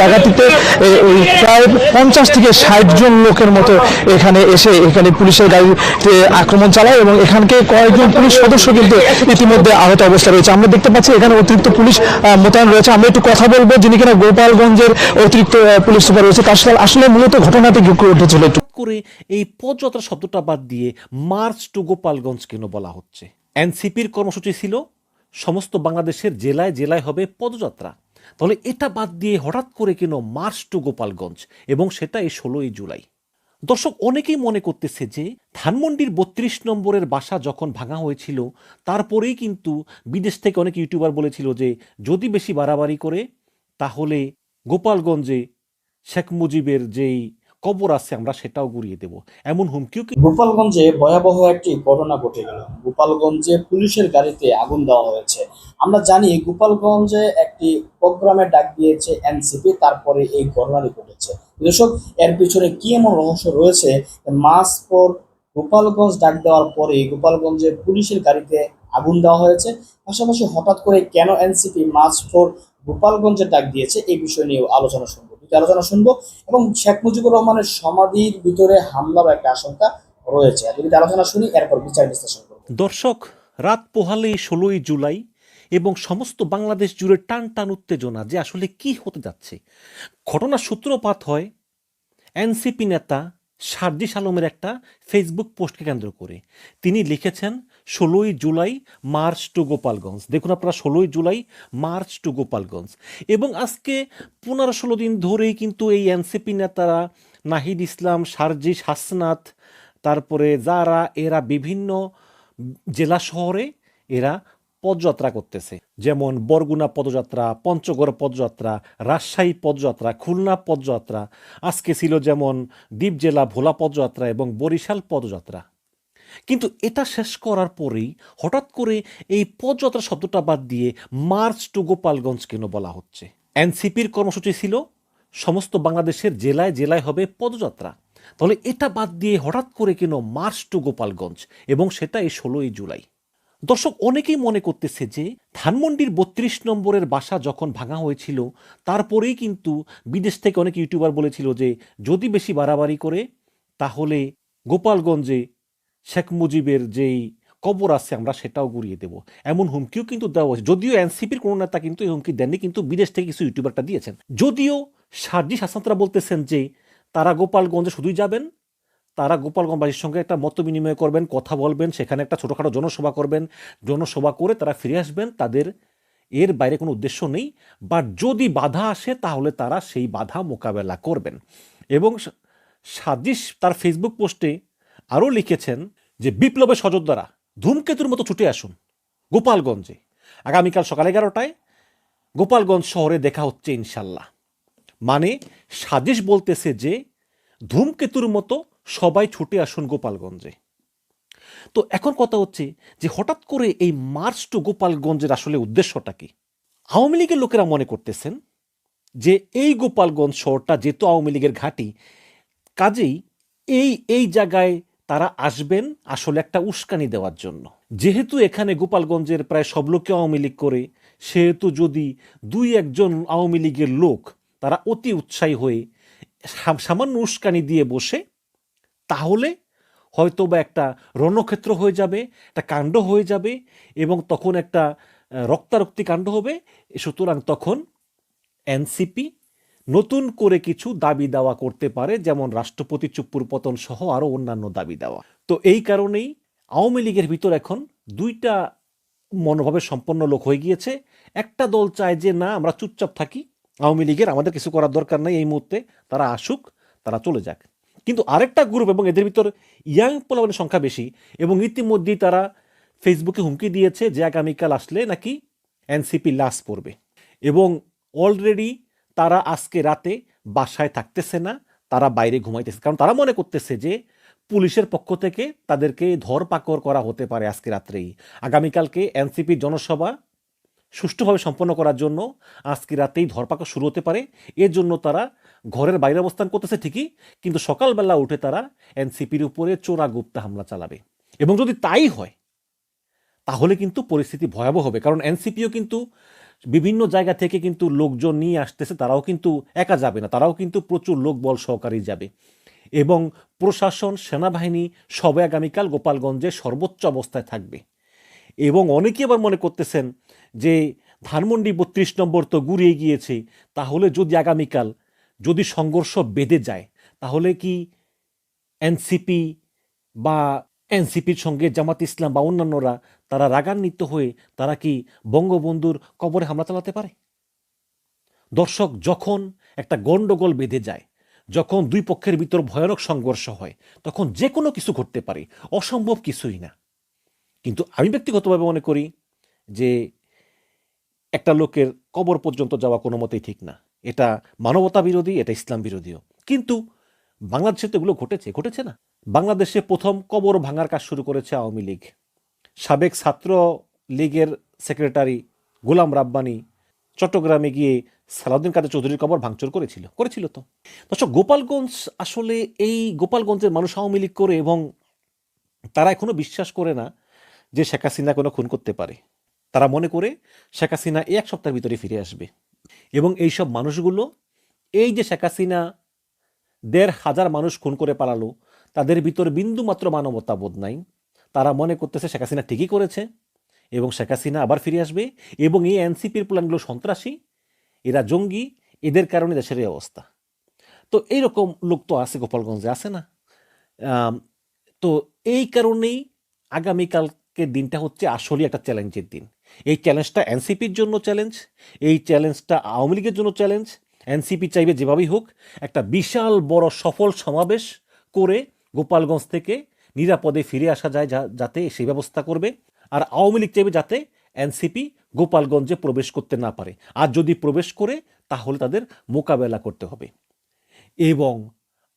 জায়গাটিতে ওই প্রায় পঞ্চাশ থেকে ষাট জন লোকের মতো এখানে এসে এখানে পুলিশের গাড়িতে আক্রমণ চালায় এবং এখানকে কয়েকজন পুলিশ সদস্য কিন্তু ইতিমধ্যে আহত অবস্থা রয়েছে। আমরা দেখতে পাচ্ছি এখানে অতিরিক্ত পুলিশ মোতায়েন রয়েছে। আমরা একটু কথা বলব যিনি কিনা গোপালগঞ্জের অতিরিক্ত পুলিশ সুপার রয়েছে। তার সাথে আসলে মূলত ঘটনাটি কি ঘটেছিল একটু। করে এই পদযাত্রা শব্দটা বাদ দিয়ে মার্চ টু গোপালগঞ্জ কেন বলা হচ্ছে? এনসিপির কর্মসূচি ছিল, সমস্ত বাংলাদেশের জেলায় জেলায় হবে পদযাত্রা। তাহলে এটা বাদ দিয়ে হঠাৎ করে কেন মার্চ টু গোপালগঞ্জ এবং সেটা এই ষোলোই জুলাই? দর্শক, অনেকেই মনে করতেছে যে ধানমন্ডির বত্রিশ নম্বরের বাসা যখন ভাঙা হয়েছিল, তারপরেই কিন্তু বিদেশ থেকে অনেক ইউটিউবার বলেছিল যে যদি বেশি বাড়াবাড়ি করে, তাহলে গোপালগঞ্জে শেখ মুজিবের যেই কবর আছে, আমরা সেটাও গুড়িয়ে দেব। এমন হুমকিও কি গোপালগঞ্জে ভয়াবহ একটি ঘটনা ঘটে গেল। গোপালগঞ্জে পুলিশের গাড়িতে আগুন দেওয়া হয়েছে। আমরা জানি গোপালগঞ্জে একটি প্রোগ্রামে ডাক দিয়েছে এনসিপি, তারপরে এই ঘটনাটি ঘটেছে। দর্শক, এর পিছনে কি এমন রহস্য রয়েছে? মাস পর গোপালগঞ্জ ডাক দেওয়ার পরে গোপালগঞ্জে পুলিশের গাড়িতে আগুন দেওয়া হয়েছে। পাশাপাশি হঠাৎ করে কেন এনসিপি মাস ফোর গোপালগঞ্জে ডাক দিয়েছে, এই বিষয় নিয়ে আলোচনা শুনব। আলোচনা শুনব, এবং শেখ মুজিবুর রহমানের সমাধির ভিতরে হামলার একটা আশঙ্কা রয়েছে। যদি আলোচনা শুনি, এরপর বিচার বিশ্লেষণ করব। দর্শক, রাত পোহালে ষোলোই জুলাই এবং সমস্ত বাংলাদেশ জুড়ে টান টান উত্তেজনা যে আসলে কি হতে যাচ্ছে। ঘটনার সূত্রপাত হয় এনসিপি নেতা সার্জিস আলমের একটা ফেসবুক পোস্টকে কেন্দ্র করে। তিনি লিখেছেন ষোলোই জুলাই মার্চ টু গোপালগঞ্জ। দেখুন আপনারা, ষোলোই জুলাই মার্চ টু গোপালগঞ্জ। এবং আজকে পনেরো ষোলো দিন ধরেই কিন্তু এই এনসিপি নেতারা নাহিদ ইসলাম, সার্জিস হাসনাত, তারপরে যারা, এরা বিভিন্ন জেলা শহরে এরা পদযাত্রা করতেছে। যেমন বরগুনা পদযাত্রা, পঞ্চগড় পদযাত্রা, রাজশাহী পদযাত্রা, খুলনা পদযাত্রা। আজকে ছিল যেমন দ্বীপ জেলা ভোলা পদযাত্রা এবং বরিশাল পদযাত্রা। কিন্তু এটা শেষ করার পরেই হঠাৎ করে এই পদযাত্রা শব্দটা বাদ দিয়ে মার্চ টু গোপালগঞ্জ কেন বলা হচ্ছে? এনসিপির কর্মসূচি ছিল, সমস্ত বাংলাদেশের জেলায় জেলায় হবে পদযাত্রা। তাহলে এটা বাদ দিয়ে হঠাৎ করে কেন মার্চ টু গোপালগঞ্জ এবং সেটা এই ষোলোই জুলাই? দর্শক, অনেকেই মনে করতেছে যে ধানমন্ডির বত্রিশ নম্বরের বাসা যখন ভাঙা হয়েছিল, তারপরেই কিন্তু বিদেশ থেকে অনেক ইউটিউবার বলেছিল যে যদি বেশি বাড়াবাড়ি করে, তাহলে গোপালগঞ্জে শেখ মুজিবের যেই কবর আছে, আমরা সেটাও গুড়িয়ে দেব। এমন হুমকিও কিন্তু দেওয়া হয়েছে। যদিও এনসিপির কোনো নেতা কিন্তু এই হুমকি দেননি, কিন্তু বিদেশ থেকে কিছু ইউটিউবারটা দিয়েছেন। যদিও সার্জিস হাসানতরা বলতেছেন যে, তারা গোপালগঞ্জে শুধুই যাবেন, তারা গোপালগঞ্জবাসীর সঙ্গে একটা মত বিনিময় করবেন, কথা বলবেন, সেখানে একটা ছোটোখাটো জনসভা করবেন। জনসভা করে তারা ফিরে আসবেন। তাদের এর বাইরে কোনো উদ্দেশ্য নেই। বা যদি বাধা আসে, তাহলে তারা সেই বাধা মোকাবেলা করবেন। এবং সাজিস তার ফেসবুক পোস্টে আরও লিখেছেন যে বিপ্লবের সযোদ্ধারা ধূমকেতুর মতো ছুটে আসুন গোপালগঞ্জে। আগামীকাল সকাল এগারোটায় গোপালগঞ্জ শহরে দেখা হচ্ছে ইনশাল্লাহ। মানে সাজিশ বলতেছে যে ধূমকেতুর মতো সবাই ছুটে আসুন গোপালগঞ্জে। তো এখন কথা হচ্ছে যে হঠাৎ করে এই মার্চ টু গোপালগঞ্জের আসলে উদ্দেশ্যটা কি? আওয়ামী লীগের লোকেরা মনে করতেছেন যে এই গোপালগঞ্জ শহরটা যেহেতু আওয়ামী লীগের ঘাঁটি, কাজেই এই এই জায়গায় তারা আসবেন আসলে একটা উস্কানি দেওয়ার জন্য। যেহেতু এখানে গোপালগঞ্জের প্রায় সব লোকে আওয়ামী লীগ করে, সেহেতু যদি দুই একজন আওয়ামী লীগের লোক তারা অতি উৎসাহী হয়ে সামান্য উস্কানি দিয়ে বসে, তাহলে হয়তো বা একটা রণক্ষেত্র হয়ে যাবে, একটা কাণ্ড হয়ে যাবে এবং তখন একটা রক্তারক্তি কাণ্ড হবে। সুতরাং তখন এনসিপি নতুন করে কিছু দাবি দাওয়া করতে পারে, যেমন রাষ্ট্রপতি চুপ্পুর পতন সহ আরও অন্যান্য দাবি দেওয়া। তো এই কারণেই আওয়ামী লীগের ভিতর এখন দুইটা মনোভাবে সম্পন্ন লোক হয়ে গিয়েছে। একটা দল চায় যে, না, আমরা চুপচাপ থাকি, আওয়ামী লীগের আমাদের কিছু করার দরকার নেই, এই মুহূর্তে তারা আসুক, তারা চলে যাক। কিন্তু আরেকটা গ্রুপ এবং এদের ভিতর ইয়াং পোলাপানের সংখ্যা বেশি এবং ইতিমধ্যেই তারা ফেসবুকে হুমকি দিয়েছে যে, আগামীকাল আসলে নাকি এনসিপি লাশ পড়বে। এবং অলরেডি তারা আজকে রাতে বাসায় থাকতেছে না, তারা বাইরে ঘুমাইতেছে। কারণ তারা মনে করতেছে যে পুলিশের পক্ষ থেকে তাদেরকে ধরপাকড় করা হতে পারে আজকে রাত্রেই। আগামীকালকে এনসিপির জনসভা সুষ্ঠুভাবে সম্পন্ন করার জন্য আজকে রাতেই ধরপাকড় শুরু হতে পারে। এর জন্য তারা ঘরের বাইরে অবস্থান করতেছে ঠিকই, কিন্তু সকালবেলা উঠে তারা এনসিপির উপরে চোরা গুপ্তা হামলা চালাবে। এবং যদি তাই হয়, তাহলে কিন্তু পরিস্থিতি ভয়াবহ হবে। কারণ এনসিপিও কিন্তু বিভিন্ন জায়গা থেকে কিন্তু লোকজন নিয়ে আসতেছে, তারাও কিন্তু একা যাবে না, তারাও কিন্তু প্রচুর লোক বল সহকারী যাবে। এবং প্রশাসন, সেনাবাহিনী সবাই আগামীকাল গোপালগঞ্জে সর্বোচ্চ অবস্থায় থাকবে। এবং অনেকে আবার মনে করতেছেন যে, ধানমন্ডি বত্রিশ নম্বর তো গুড়িয়ে গিয়েছে, তাহলে যদি আগামীকাল যদি সংঘর্ষ বেঁধে যায়, তাহলে কি এনসিপি বা এনসিপির সঙ্গে জামাত ইসলাম বা অন্যান্যরা, তারা রাগান্বিত হয়ে তারা কি বঙ্গবন্ধুর কবরে হামলা চালাতে পারে? দর্শক, যখন একটা গণ্ডগোল বেঁধে যায়, যখন দুই পক্ষের ভিতর ভয়ানক সংঘর্ষ হয়, তখন যে কোনো কিছু ঘটতে পারে, অসম্ভব কিছুই না। কিন্তু আমি ব্যক্তিগতভাবে মনে করি যে একটা লোকের কবর পর্যন্ত যাওয়া কোনো মতেই ঠিক না। এটা মানবতা বিরোধী এটা ইসলাম বিরোধীও কিন্তু বাংলাদেশে তো এগুলো ঘটেছে ঘটেছে না। বাংলাদেশে প্রথম কবর ভাঙার কাজ শুরু করেছে আওয়ামী লীগ। সাবেক ছাত্র লীগের সেক্রেটারি গোলাম রাব্বানি চট্টগ্রামে গিয়ে সালাউদ্দিন কাদের চৌধুরীর কবর ভাঙচুর করেছিল। করেছিল তো। দর্শক, গোপালগঞ্জ আসলে এই গোপালগঞ্জের মানুষ আওয়ামী লীগ করে এবং তারা এখনও বিশ্বাস করে না যে শেখ হাসিনা কোনো খুন করতে পারে। তারা মনে করে শেখ হাসিনা এক সপ্তাহের ভিতরে ফিরে আসবে। এবং এই সব মানুষগুলো, এই যে শেখ হাসিনা দেড় হাজার মানুষ খুন করে পালালো তাদের ভিতর বিন্দু মাত্র মানবতা বোধ নাই। তারা মনে করতেছে শেখ হাসিনা ঠিকই করেছে এবং শেখ হাসিনা আবার ফিরে আসবে এবং এই এনসিপির প্ল্যানগুলো সন্ত্রাসী। এরা জঙ্গি, এদের কারণে দেশের এই অবস্থা। তো এইরকম লোক তো আছে, গোপালগঞ্জে আছে না। তো এই কারণেই আগামীকালকের দিনটা হচ্ছে আসলে একটা চ্যালেঞ্জের দিন। এই চ্যালেঞ্জটা এনসিপির জন্য চ্যালেঞ্জ, এই চ্যালেঞ্জটা আওয়ামী লীগের জন্য চ্যালেঞ্জ। এনসিপি চাইবে যেভাবেই হোক, একটা বিশাল বড় সফল সমাবেশ করে গোপালগঞ্জ থেকে নিরাপদে ফিরে আসা যায় যাতে সেই ব্যবস্থা করবে। আর আওয়ামী লীগ চাইবে যাতে এনসিপি গোপালগঞ্জে প্রবেশ করতে না পারে। আর যদি প্রবেশ করে, তাহলে তাদের মোকাবেলা করতে হবে। এবং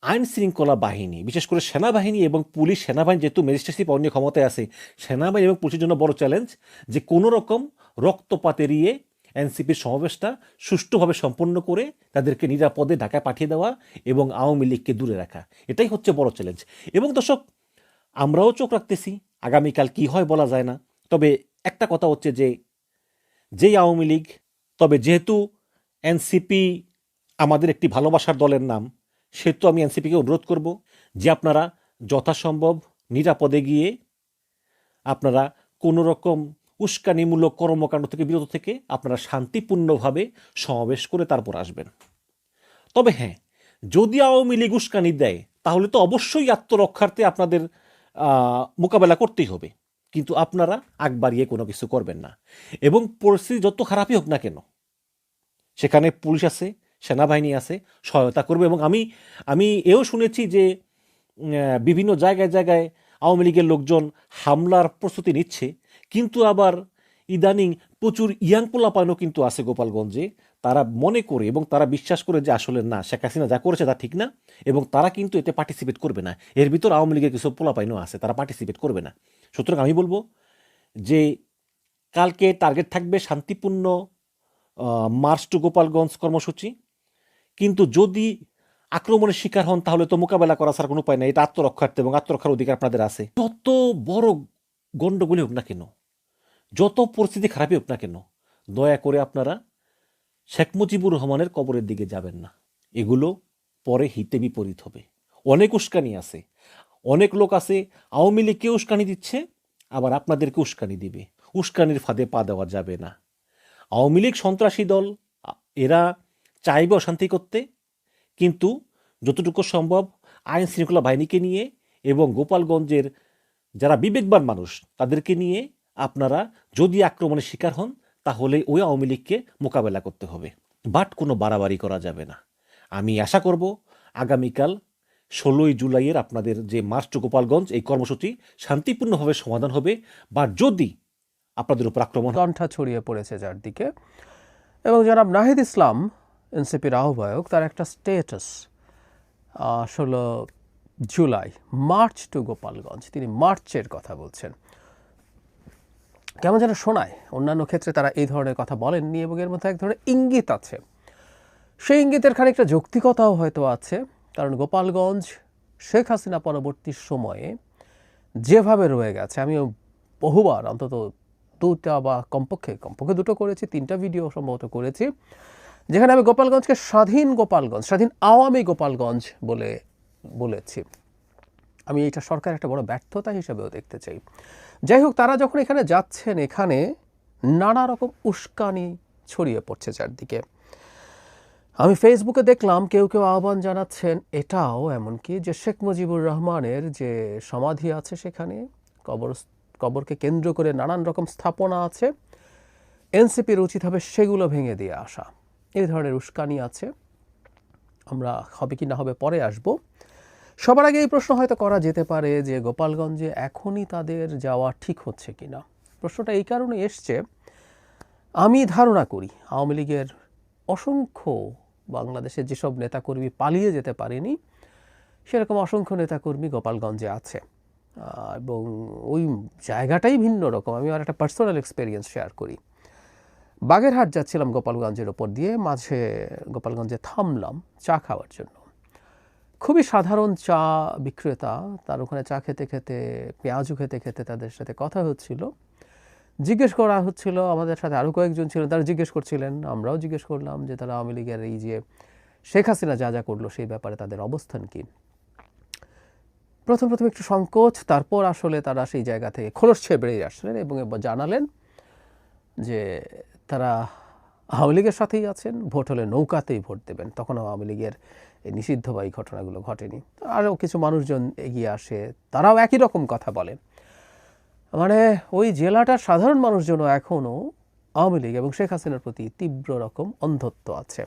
আইন শৃঙ্খলা বাহিনী, বিশেষ করে সেনাবাহিনী এবং পুলিশ, সেনাবাহিনী যেহেতু ম্যাজিস্ট্রেসি পাওয়ার নিয়ে ক্ষমতায় আছে, সেনাবাহিনী এবং পুলিশের জন্য বড় চ্যালেঞ্জ যে কোনো রকম রক্তপাত এড়িয়ে এনসিপির সমাবেশটা সুষ্ঠুভাবে সম্পন্ন করে তাদেরকে নিরাপদে ঢাকায় পাঠিয়ে দেওয়া এবং আওয়ামী লীগকে দূরে রাখা। এটাই হচ্ছে বড় চ্যালেঞ্জ এবং দর্শক, আমরাও চোখ রাখতেছি, আগামীকাল কি হয় বলা যায় না। তবে একটা কথা হচ্ছে যে, যেই আওয়ামী লীগ, তবে যেহেতু এনসিপি আমাদের একটি ভালোবাসার দলের নাম, সেহেতু আমি এনসিপিকে অনুরোধ করব যে আপনারা যথাসম্ভব নিরাপদে গিয়ে আপনারা কোনো রকম উস্কানিমূলক কর্মকাণ্ড থেকে বিরত থেকে আপনারা শান্তিপূর্ণভাবে সমাবেশ করে তারপর আসবেন। তবে হ্যাঁ যদি আওয়ামী লীগ উস্কানি দেয়, তাহলে তো অবশ্যই আত্মরক্ষার্থে আপনাদের মোকাবেলা করতেই হবে। কিন্তু আপনারা আগ বাড়িয়ে কোনো কিছু করবেন না। এবং পরিস্থিতি যত খারাপই হোক না কেন, সেখানে পুলিশ আছে, সেনাবাহিনী আছে, সহায়তা করবে। এবং আমি আমি এও শুনেছি যে বিভিন্ন জায়গায় জায়গায় আওয়ামী লীগের লোকজন হামলার প্রস্তুতি নিচ্ছে। কিন্তু আবার ইদানিং প্রচুর ইয়াং পোলাপানও কিন্তু আছে গোপালগঞ্জে। তারা মনে করে এবং তারা বিশ্বাস করে যে আসলে না, শেখ হাসিনা যা করেছে তা ঠিক না এবং তারা কিন্তু এতে পার্টিসিপেট করবে না। এর ভিতর আওয়ামী লীগের কিছু পোলাপাইনও আছে, তারা পার্টিসিপেট করবে না। সুতরাং আমি বলব যে কালকে টার্গেট থাকবে শান্তিপূর্ণ মার্চ টু গোপালগঞ্জ কর্মসূচি। কিন্তু যদি আক্রমণের শিকার হন, তাহলে তো মোকাবেলা করা ছাড়া কোনো উপায় নেই। এটা আত্মরক্ষার্থে এবং আত্মরক্ষার অধিকার আপনাদের আছে। যত বড় গণ্ডগোলে হোক না কেন যত পরিস্থিতি খারাপই হোক না কেন, দয়া করে আপনারা শেখ মুজিবুর রহমানের কবরের দিকে যাবেন না। এগুলো পরে হিতে বিপরীত হবে। অনেক উস্কানি আছে। অনেক লোক আছে, আওয়ামী লীগকে উস্কানি দিচ্ছে, আবার আপনাদেরকে উস্কানি দিবে। উস্কানির ফাঁদে পা দেওয়া যাবে না। আওয়ামী লীগ সন্ত্রাসী দল, এরা চাইবে অশান্তি করতে, কিন্তু যতটুকু সম্ভব আইন শৃঙ্খলা বাহিনীকে নিয়ে এবং গোপালগঞ্জের যারা বিবেকবান মানুষ, তাদেরকে নিয়ে আপনারা যদি আক্রমণের শিকার হন, তাহলে ওই আওয়ামী লীগকে মোকাবেলা করতে হবে। বাট কোনো বাড়াবাড়ি করা যাবে না। আমি আশা করব আগামীকাল ষোলোই জুলাইয়ের আপনাদের যে মার্চ টু গোপালগঞ্জ এই কর্মসূচি শান্তিপূর্ণভাবে সমাধান হবে বা যদি আপনাদের উপর আক্রমণ কণ্ঠা ছড়িয়ে পড়েছে চারদিকে এবং জনাব নাহিদ ইসলাম, এনসিপির আহ্বায়ক, তার একটা স্টেটাস ষোলো জুলাই, মার্চ টু গোপালগঞ্জ। তিনি মার্চের কথা বলছেন। কেমন যেন শোনায়। অন্যান্য ক্ষেত্রে তারা এই ধরনের কথা বলেননি এবং এর মধ্যে এক ধরনের ইঙ্গিত আছে। সেই ইঙ্গিতের খানিকটা যৌক্তিকতাও হয়তো আছে। কারণ গোপালগঞ্জ, শেখ হাসিনা পরবর্তী সময়ে যেভাবে রয়ে গেছে, আমিও বহুবার, অন্তত দুটা বা কমপক্ষে কমপক্ষে দুটো করেছি, তিনটা ভিডিও সম্ভবত করেছি, যেখানে আমি গোপালগঞ্জকে স্বাধীন গোপালগঞ্জ, স্বাধীন আওয়ামী গোপালগঞ্জ বলে বলেছি। আমি এটা সরকার একটা বড় ব্যর্থতা হিসেবেও দেখতে চাই। যাই হোক তারা যখন এখানে যাচ্ছেন, এখানে নানা রকম উস্কানি ছড়িয়ে পড়ছে চারদিকে। আমি ফেসবুকে দেখলাম, কেউ কেউ আহ্বান জানাচ্ছেন, এটাও এমনকি যে শেখ মুজিবুর রহমানের যে সমাধি আছে সেখানে, কবর, কবরকে কেন্দ্র করে নানান রকম স্থাপনা আছে এনসিপির উচিত হবে সেগুলো ভেঙে দিয়ে আসা। এই ধরনের উস্কানি আছে। আমরা হবে কি না হবে পরে আসব। সবার আগে এই প্রশ্ন হয়তো করা যেতে পারে যে গোপালগঞ্জে এখনই তাদের যাওয়া ঠিক হচ্ছে কি না প্রশ্নটা এই কারণে এসছে, আমি ধারণা করি আওয়ামী লীগের অসংখ্য বাংলাদেশের যেসব নেতাকর্মী পালিয়ে যেতে পারেনি, সেরকম অসংখ্য নেতাকর্মী গোপালগঞ্জে আছে। এবং ওই জায়গাটাই ভিন্ন রকম। আমি আর একটা পার্সোনাল এক্সপিরিয়েন্স শেয়ার করি। বাগেরহাট যাচ্ছিলাম গোপালগঞ্জের ওপর দিয়ে, মাঝে গোপালগঞ্জে থামলাম চা খাওয়ার জন্য। খুবই সাধারণ চা বিক্রেতা, তার ওখানে চা খেতে খেতে পেঁয়াজু খেতে খেতে তাদের সাথে কথা হচ্ছিল। জিজ্ঞেস করা হচ্ছিল, আমাদের সাথে আরও কয়েকজন ছিলেন, তারা জিজ্ঞেস করছিলেন, আমরাও জিজ্ঞেস করলাম যে তারা আওয়ামী লীগের এই যে শেখ হাসিনা যা যা করল, সেই ব্যাপারে তাদের অবস্থান কী? প্রথম প্রথম একটু সংকোচ, তারপর আসলে তারা সেই জায়গা থেকে খোলস ছেড়ে বেরিয়ে আসলেন এবং জানালেন যে তারা আওয়ামী লীগের সাথেই আছেন, ভোট হলে নৌকাতেই ভোট দেবেন, তখন আওয়ামী লীগের এই নিষিদ্ধ বা এই ঘটনাগুলো ঘটেনি। আরও কিছু মানুষজন এগিয়ে আসে, তারাও একই রকম কথা বলেন মানে ওই জেলাটার সাধারণ মানুষজনও এখনও আওয়ামী লীগ এবং শেখ হাসিনার প্রতি তীব্র রকম অন্ধত্ব আছে।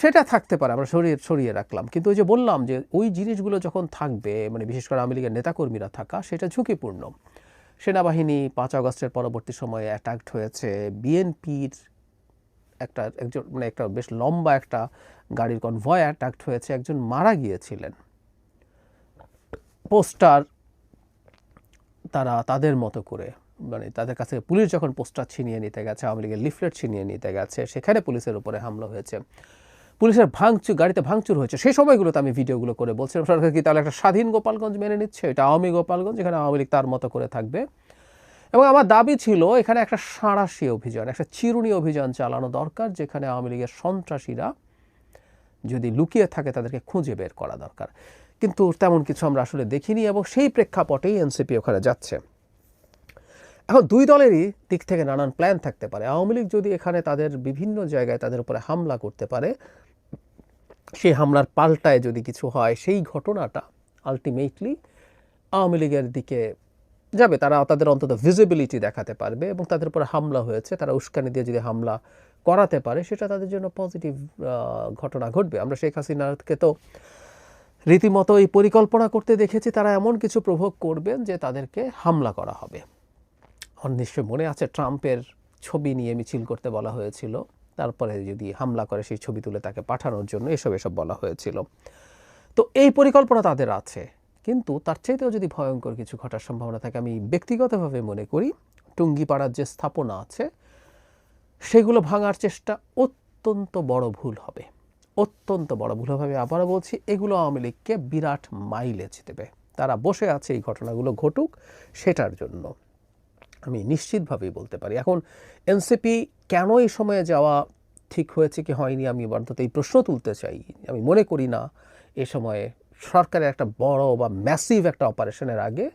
সেটা থাকতে পারে, আমরা সরিয়ে সরিয়ে রাখলাম। কিন্তু ওই যে বললাম যে ওই জিনিসগুলো যখন থাকবে মানে বিশেষ করে আওয়ামী লীগের নেতাকর্মীরা থাকা, সেটা ঝুঁকিপূর্ণ। সেনাবাহিনী পাঁচ আগস্টের পরবর্তী সময়ে অ্যাটাকড হয়েছে, বিএনপির একটা একজন মানে একটা বেশ লম্বা একটা গাড়ির কনভয় অ্যাটাকড হয়েছে, একজন মারা গিয়েছিলেন। পোস্টার তারা তাদের মতো করে মানে তাদের কাছে পুলিশ যখন পোস্টার ছিনিয়ে নিতে গেছে, আওয়ামী লীগের লিফলেট ছিনিয়ে নিতে গেছে, সেখানে পুলিশের উপরে হামলা হয়েছে। পুলিশের ভাঙচুর, গাড়িতে ভাঙচুর হয়েছে, সেই সময়গুলোতে আমি ভিডিওগুলো করে বলছিলাম সরকার কি তাহলে একটা স্বাধীন গোপালগঞ্জ মেনে নিচ্ছে? এটা আওয়ামী গোপালগঞ্জ, এখানে আওয়ামী লীগ তার মতো করে থাকবে। এবং আমার দাবি ছিল, এখানে একটা সাঁড়াশি অভিযান, একটা চিরুনি অভিযান চালানো দরকার, যেখানে আওয়ামী লীগের সন্ত্রাসীরা যদি লুকিয়ে থাকে, তাদেরকে খুঁজে বের করা দরকার। কিন্তু তেমন কিছু আমরা আসলে দেখিনি এবং সেই প্রেক্ষাপটেই এনসিপি ওখানে যাচ্ছে। এখন দুই দলেরই দিক থেকে নানান প্ল্যান থাকতে পারে। আওয়ামী লীগ যদি এখানে তাদের বিভিন্ন জায়গায় তাদের উপরে হামলা করতে পারে, সেই হামলার পাল্টায় যদি কিছু হয়, সেই ঘটনাটা আলটিমেটলি আওয়ামী লীগের দিকে যাবে, তারা তাদের অন্তত ভিজিবিলিটি দেখাতে পারবে এবং তাদের উপর হামলা হয়েছে। তারা উস্কানি দিয়ে যদি হামলা করাতে পারে, সেটা তাদের জন্য পজিটিভ ঘটনা ঘটবে। আমরা শেখ হাসিনাকে তো রীতিমতো এই পরিকল্পনা করতে দেখেছি, তারা এমন কিছু প্রভোগ করবেন যে তাদেরকে হামলা করা হবে। নিশ্চয় মনে আছে, ট্রাম্পের ছবি নিয়ে মিছিল করতে বলা হয়েছিল। তারপরে যদি হামলা করে, সেই ছবি তুলে তাকে পাঠানোর জন্য এসব এসব বলা হয়েছিল। তো এই পরিকল্পনা তাদের আছে। কিন্তু তার চাইতেও যদি ভয়ঙ্কর কিছু ঘটার সম্ভাবনা থাকে, আমি ব্যক্তিগতভাবে মনে করি টুঙ্গিপাড়ার যে স্থাপনা আছে, সেগুলো ভাঙার চেষ্টা অত্যন্ত বড় ভুল হবে। অত্যন্ত বড় ভুল হবে। আবারও বলছি, এগুলো আওয়ামী লীগকে বিরাট মাইলেজ দেবে। তারা বসে আছে, এই ঘটনাগুলো ঘটুক সেটার জন্য। আমি নিশ্চিতভাবেই বলতে পারি। এখন এনসিপি কেন এই সময়ে যাওয়া ঠিক হয়েছে কি হয়নি, আমি অন্তত এই প্রশ্ন তুলতে চাই। আমি মনে করি না এ সময়ে সরকারের একটা বড় বা ম্যাসিভ একটা অপারেশনের আগে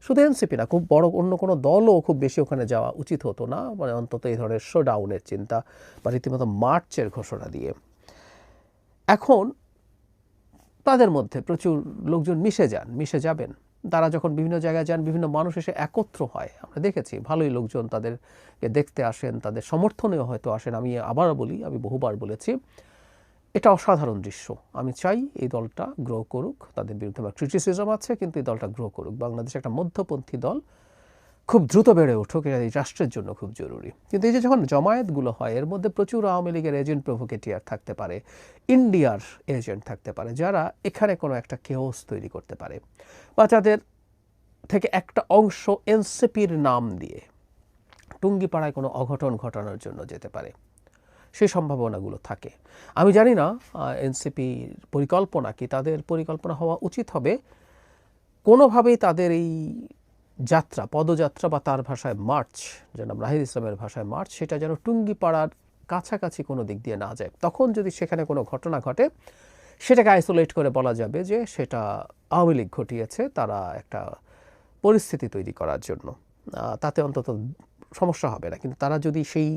শুধু এনসিপি না, খুব বড় অন্য কোনো দলও খুব বেশি ওখানে যাওয়া উচিত হতো না। মানে অন্তত এই ধরনের শো ডাউনের চিন্তা বা রীতিমতো মার্চের ঘোষণা দিয়ে। এখন তাদের মধ্যে প্রচুর লোকজন মিশে যান, মিশে যাবেন। তারা যখন বিভিন্ন জায়গায় যান, বিভিন্ন মানুষ এসে একত্র হয়। আমরা দেখেছি, ভালোই লোকজন তাদেরকে দেখতে আসেন, তাদের সমর্থনেও হয়তো আসেন। আমি আবারও বলি, আমি বহুবার বলেছি এটা অসাধারণ দৃশ্য। আমি চাই এই দলটা গ্রো করুক, তাদের বিরুদ্ধে আমার ক্রিটিসিজম আছে, কিন্তু এই দলটা গ্রো করুক। বাংলাদেশ একটা মধ্যপন্থী দল, খুব দ্রুত বেড়ে উঠুক, এটা এই রাষ্ট্রের জন্য খুব জরুরি। কিন্তু এই যে যখন জমায়েতগুলো হয়, এর মধ্যে প্রচুর আওয়ামী লীগের এজেন্ট প্রভোকেটিয়ার থাকতে পারে ইন্ডিয়ার এজেন্ট থাকতে পারে, যারা এখানে কোনো একটা কেওস তৈরি করতে পারে, বা যাদের থেকে একটা অংশ এনসিপির নাম দিয়ে টুঙ্গিপাড়ায় কোনো অঘটন ঘটানোর জন্য যেতে পারে। সেই সম্ভাবনাগুলো থাকে। আমি জানি না এনসিপির পরিকল্পনা কি তাদের পরিকল্পনা হওয়া উচিত হবে। কোনোভাবেই তাদের এই যাত্রা, পদযাত্রা বা তার ভাষায় মার্চ, যেন রাহিদ ইসলামের ভাষায় মার্চ, সেটা যেন টুঙ্গিপাড়ার কাছাকাছি কোনো দিক দিয়ে না যায়। তখন যদি সেখানে কোনো ঘটনা ঘটে, সেটাকে আইসোলেট করে বলা যাবে যে সেটা আওয়ামী লীগ ঘটিয়েছে, তারা একটা পরিস্থিতি তৈরি করার জন্য। তাতে অন্তত সমস্যা হবে না। কিন্তু তারা যদি সেই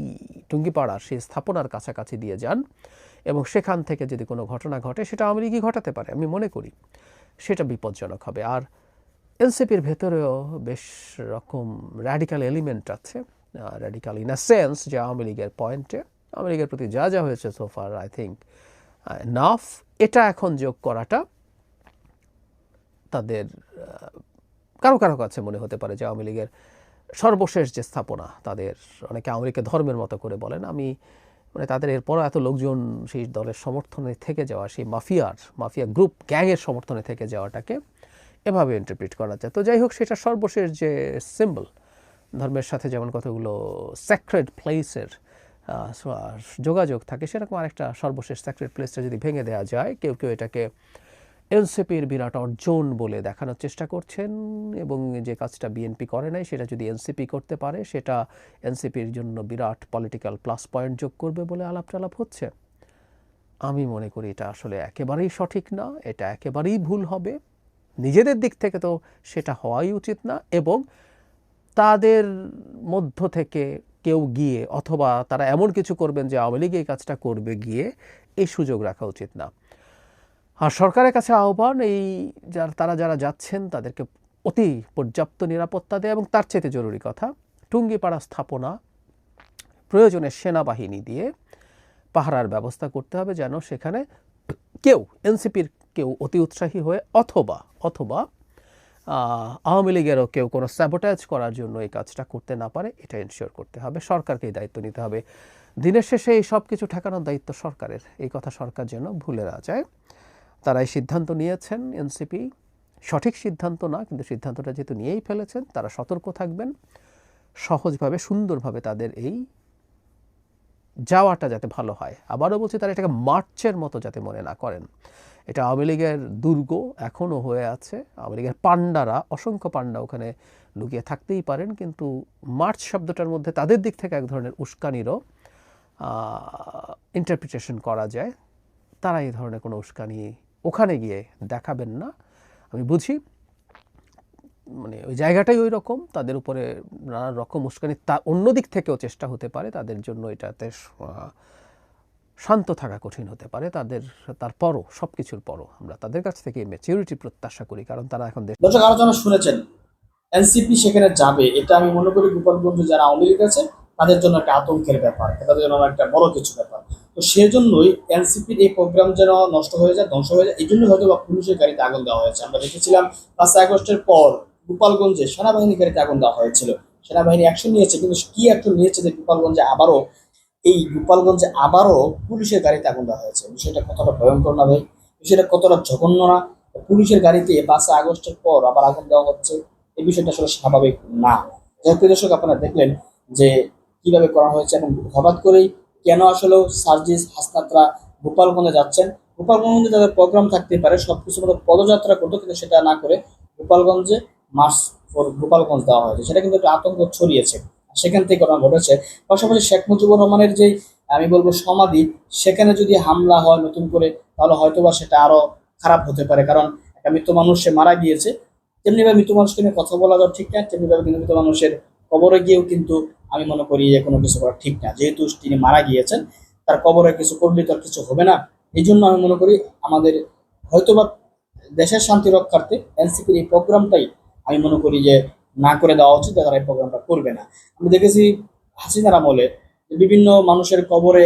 টুঙ্গিপাড়ার সেই স্থাপনার কাছাকাছি দিয়ে যান এবং সেখান থেকে যদি কোনো ঘটনা ঘটে, সেটা আওয়ামী লীগই ঘটাতে পারে, আমি মনে করি। সেটা বিপজ্জনক হবে। আর এনসিপির ভেতরেও বেশ রকম র্যাডিক্যাল এলিমেন্ট আছে র্যাডিক্যাল ইন আ সেন্স যে আওয়ামী লীগের পয়েন্টে আওয়ামী লীগের প্রতি যা যা হয়েছে সোফার আই থিঙ্ক নাফ এটা এখন যোগ করাটা তাদের কারও কারও কাছে মনে হতে পারে যে আওয়ামী লীগের সর্বশেষ যে স্থাপনা, তাদের অনেকে আওয়ামী ধর্মের মতো করে বলেন, আমি মানে তাদের এরপরও এত লোকজন সেই দলের সমর্থনে থেকে যাওয়া, সেই মাফিয়ার, মাফিয়া গ্রুপ, গ্যাংয়ের সমর্থনে থেকে যাওয়াটাকে এভাবে ইন্টারপ্রিট করা যায়। তো যাই হোক, সেটা সর্বশেষ যে সিম্বল ধর্মের সাথে যেমন কতগুলো স্যাক্রেড প্লেসের যোগাযোগ থাকে, সেরকম আরেকটা সর্বশেষ স্যাক্রেড প্লেসটা যদি ভেঙে দেওয়া যায়, কেউ কেউ এটাকে এনসিপির বিরাট অর্জন বলে দেখানোর চেষ্টা করছেন এবং যে কাজটা বিএনপি করে নাই, সেটা যদি এনসিপি করতে পারে, সেটা এনসিপির জন্য বিরাট পলিটিক্যাল প্লাস পয়েন্ট যোগ করবে বলে আলাপ টালাপ হচ্ছে। আমি মনে করি এটা আসলে একেবারেই সঠিক না, এটা একেবারেই ভুল হবে। নিজেদের দিক থেকে তো সেটা হওয়াই উচিত না এবং তাদের মধ্য থেকে কেউ গিয়ে অথবা তারা এমন কিছু করবেন যে আওয়ামী লীগ এই কাজটা করবে গিয়ে এই সুযোগ রাখা উচিত না। আর সরকারের কাছে আহ্বান, এই যার, তারা যারা যাচ্ছেন, তাদেরকে অতি পর্যাপ্ত নিরাপত্তা দেয় এবং তার চেয়ে জরুরি কথা, টুঙ্গিপাড়া স্থাপনা প্রয়োজনে সেনাবাহিনী দিয়ে পাহারার ব্যবস্থা করতে হবে যেন সেখানে কেউ, এনসিপির কেউ অতি উৎসাহী হয়ে অথবা অথবা আওয়ামী লীগেরও কেউ কোনো স্যাবোটাইজ করার জন্য এই কাজটা করতে না পারে এটা এনশিওর করতে হবে। সরকারকে এই দায়িত্ব নিতে হবে। দিনের শেষে এই সব কিছু ঠেকানোর দায়িত্ব সরকারের। এই কথা সরকার যেন ভুলে না যায়। তারা এই সিদ্ধান্ত নিয়েছেন, এনসিপি। সঠিক সিদ্ধান্ত না, কিন্তু সিদ্ধান্তটা যেহেতু নিয়েই ফেলেছেন, তারা সতর্ক থাকবেন। সহজভাবে, সুন্দরভাবে তাদের এই যাওয়াটা যাতে ভালো হয়। আবারও বলছি, তারা এটাকে মার্চের মতো যাতে মনে না করেন। এটা আওয়ামী লীগের দুর্গ এখনও হয়ে আছে। আওয়ামী লীগের পাণ্ডারা, অসংখ্য পাণ্ডা ওখানে লুকিয়ে থাকতেই পারেন, কিন্তু মার্চ শব্দটার মধ্যে তাদের দিক থেকে এক ধরনের উস্কানিরও ইন্টারপ্রিটেশন করা যায়। তারা এই ধরনের কোনো উস্কানি ওখানে গিয়ে দেখাবেন না। আমি বুঝি মানে ওই জায়গাটাই ওই রকম, তাদের উপরে নানা রকম উস্কানি, তা অন্য দিক থেকেও চেষ্টা হতে পারে, তাদের জন্য এটাতে শান্ত থাকা কঠিন হতে পারে, তাদের, তারপরও সব কিছুর পরও আমরা তাদের কাছ থেকে ম্যাচিউরিটি প্রত্যাশা করি, কারণ তারা এখন দর্শক আলোচনা শুনেছেন, এনসিপি সেখানে যাবে, এটা আমি মনে করি গোপালগঞ্জ যারা আওয়ামী লীগ আছে, তাদের জন্য একটা আতঙ্কের ব্যাপার, তাদের জন্য একটা বড় কিছু ব্যাপার। তো সেজন্যই এনসিপির এই প্রোগ্রাম যেন নষ্ট হয়ে যায় ধ্বংস হয়ে যায় এই জন্য হয়তো বা পুলিশের গাড়িতে আগুন দেওয়া হয়েছে। আমরা দেখেছিলাম পাঁচই আগস্টের পর গোপালগঞ্জে সেনাবাহিনীর গাড়িতে আগুন দেওয়া হয়েছিল। সেনাবাহিনী অ্যাকশন নিয়েছে কিন্তু কি অ্যাকশন নিয়েছে যে গোপালগঞ্জে আবারও এই গোপালগঞ্জে আবারও পুলিশের গাড়িতে আগুন দেওয়া হয়েছে? বিষয়টা কতটা ভয়ঙ্কর না ভাই? বিষয়টা কতটা জঘন্য না? পুলিশের গাড়িতে পাঁচই আগস্টের পর আবার আগুন দেওয়া হচ্ছে এই বিষয়টা আসলে স্বাভাবিক না। যাই হোক, দর্শক আপনারা দেখলেন যে কীভাবে করা হয়েছে এবং হঠাৎ করেই কেন আসলে সার্জিস হাসনাতরা গোপালগঞ্জে যাচ্ছেন? গোপালগঞ্জে তাদের প্রোগ্রাম থাকতে পারে সব কিছু মতো পদযাত্রা করতো কিন্তু সেটা না করে গোপালগঞ্জে মার্চ ফর গোপালগঞ্জ দেওয়া হয়েছে। সেটা কিন্তু একটা আতঙ্ক ছড়িয়েছে সেখান থেকে ঘটনা ঘটেছে। পাশাপাশি শেখ মুজিবুর রহমানের যে আমি বলব সমাধি, সেখানে যদি হামলা হয় নতুন করে, তাহলে হয়তোবা সেটা আরও খারাপ হতে পারে। কারণ একটা মৃত মানুষ সে মারা গিয়েছে, তেমনিভাবে মৃত মানুষকে নিয়ে কথা বলা যাওয়া ঠিক না, তেমনিভাবে কিন্তু মৃত মানুষের কবরে গিয়েও কিন্তু আমি মনে করি যে কোনো কিছু করা ঠিক না। যেহেতু তিনি মারা গিয়েছেন, তার কবরে কিছু করলে তো আর কিছু হবে না। এই জন্য আমি মনে করি আমাদের হয়তোবা দেশের শান্তি রক্ষার্থে এনসিপির এই প্রোগ্রামটাই আমি মনে করি যে না করে দেওয়া উচিত তারা এই প্রোগ্রামটা করবে না। আমি দেখেছি হাসিনার আমলে বিভিন্ন মানুষের কবরে,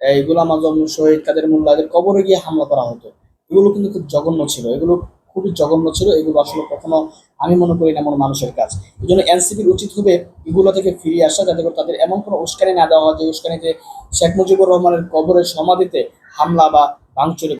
এই গোলাম আজম, শহীদ কাদের মোল্লা এদের কবরে গিয়ে হামলা করা হতো। এগুলো কিন্তু খুব জঘন্য ছিল। এগুলো খুবই জঘন্য ছিল, এগুলো আসলে কখনো আমি মনে করি না এমন মানুষের কাজ। এই জন্য এনসিপির উচিত হবে এগুলো থেকে ফিরে আসা যাতে করে তাদের এমন কোনো উস্কানি না দেওয়া হয় যে উস্কানিতে শেখ মুজিবুর রহমানের কবরের সমাধিতে হামলা বা ভাঙচুরে